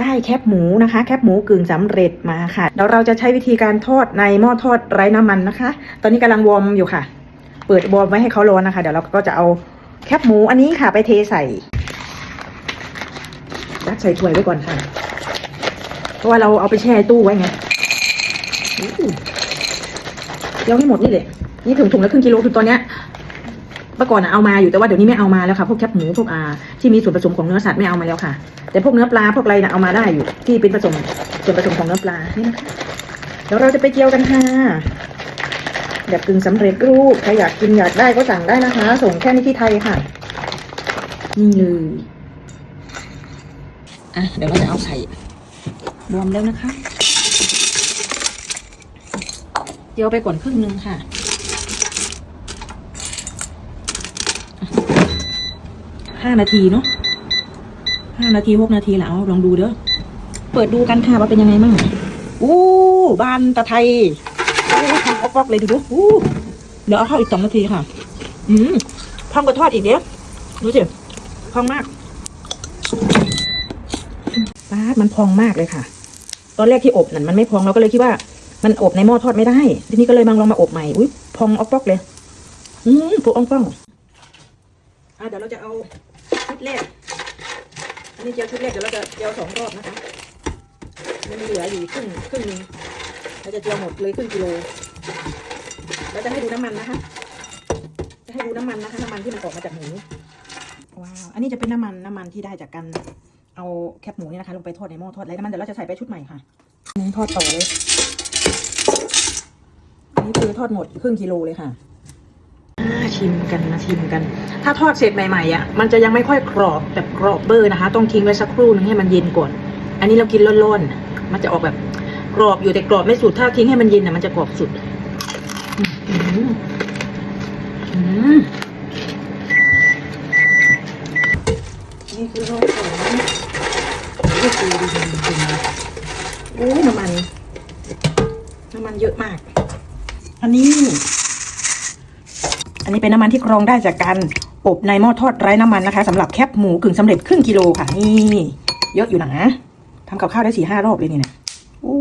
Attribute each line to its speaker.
Speaker 1: ได้แคบหมูนะคะ แคบหมูกึ่งสำเร็จมาค่ะเดี๋ยวเราจะใช้วิธีการทอดในหม้อทอดไร้น้ำมันนะคะ ตอนนี้กำลังวอร์มอยู่ค่ะ เปิดวอร์มไว้ให้เขาร้อนนะคะ เดี๋ยวเราก็จะเอาแคบหมูอันนี้ค่ะ ไปเทใส่ยัดใส่ถ้วยไว้ก่อนค่ะ เพราะว่าเราเอาไปแช่ตู้ไว้ไงเดี๋ยวให้หมดนี่เลยนี่ถึงถุงละครึ่งกิโลคือตอนเนี้ย เมื่อก่อนอะเอามาอยู่แต่ว่าเดี๋ยวนี้ไม่เอามาแล้วค่ะพวกแคบหมูพวกอาที่มีส่วนผสมของเนื้อสัตว์ไม่เอามาแล้วค่ะ แต่พวกเนื้อปลาพวกอะไรนะเอามาได้อยู่ที่เป็นผสมส่วนผสมของเนื้อปลานี่นะคะเดี๋ยวเราจะไปเจียวกันค่ะแบบกึ่งสำเร็จรูปใครอยากกินอยากได้ก็สั่งได้นะคะ ส่งแค่นี้ที่ไทยค่ะนี่เลยอะเดี๋ยวเราจะเอาใส่รวมแล้วนะคะเจียวไปก่อนครึ่งนึงค่ะ ห้านาทีเนาะห้านาทีหกนาทีแล้วลองดูเด้อเปิดดูกันค่ะว่าเป็นยังไงมั่งอู้บานตะไทยอู้ทำออกๆเลยดูดูอู้เดี๋ยวเอาเข้าอีกสองนาทีค่ะ อืมพองก็ทอดอีกเดี๋ยวดูสิพองมากป้ามันพองมากเลยค่ะ ตอนแรกที่อบนั่นมันไม่พองเราก็เลยคิดว่า มันอบในหม้อทอดไม่ได้ ทีนี้ก็เลยมาลองมาอบใหม่อุ้ยพองออกๆเลย อืมปูอ่องป้อง อะเดี๋ยวเราจะเอาชุดแรก อันนี้เจียวชุดแรกเดี๋ยวเราจะเจียวสองรอบนะคะ มันเหลืออยู่ครึ่งครึ่งนึงเราจะเจียวหมดเลยครึ่งกิโล เราจะให้ดูน้ำมันนะคะ จะให้ดูน้ำมันนะคะ น้ำมันที่มันออกมาจากหมู ว้าว อันนี้จะเป็นน้ำมันน้ำมันที่ได้จากการเอาแคบหมูนี่นะคะ ลงไปทอดในหม้อทอดแล้วน้ำมันเดี๋ยวเราจะใส่ไปชุดใหม่ค่ะนี่ทอดต่อเลย อันนี้คือทอดหมดครึ่งกิโลเลยค่ะ ชิมกันมาชิมกัน ถ้าทอดเสร็จใหม่ๆอะมันจะยังไม่ค่อยกรอบแบบกรอบเบอร์นะคะ ต้องทิ้งไว้สักครู่นึงให้มันเย็นก่อน อันนี้เรากินร้อนๆมันจะออกแบบกรอบอยู่แต่กรอบไม่สุด ถ้าทิ้งให้มันเย็นอะมันจะกรอบสุดอืมอืมนี่คือรสของนี่คือดีจริงๆโอ้น้ำมันน้ำมันเยอะมาก อันนี้ อันนี้เป็นน้ำมันที่กรองได้จากการอบในหม้อทอดไร้น้ำมันนะคะสำหรับแคบหมูกึ่งสำเร็จครึ่งกิโลค่ะ นี่ เยอะอยู่นะทำกับข้าวได้สี่ห้ารอบเลยนี่นะโอ้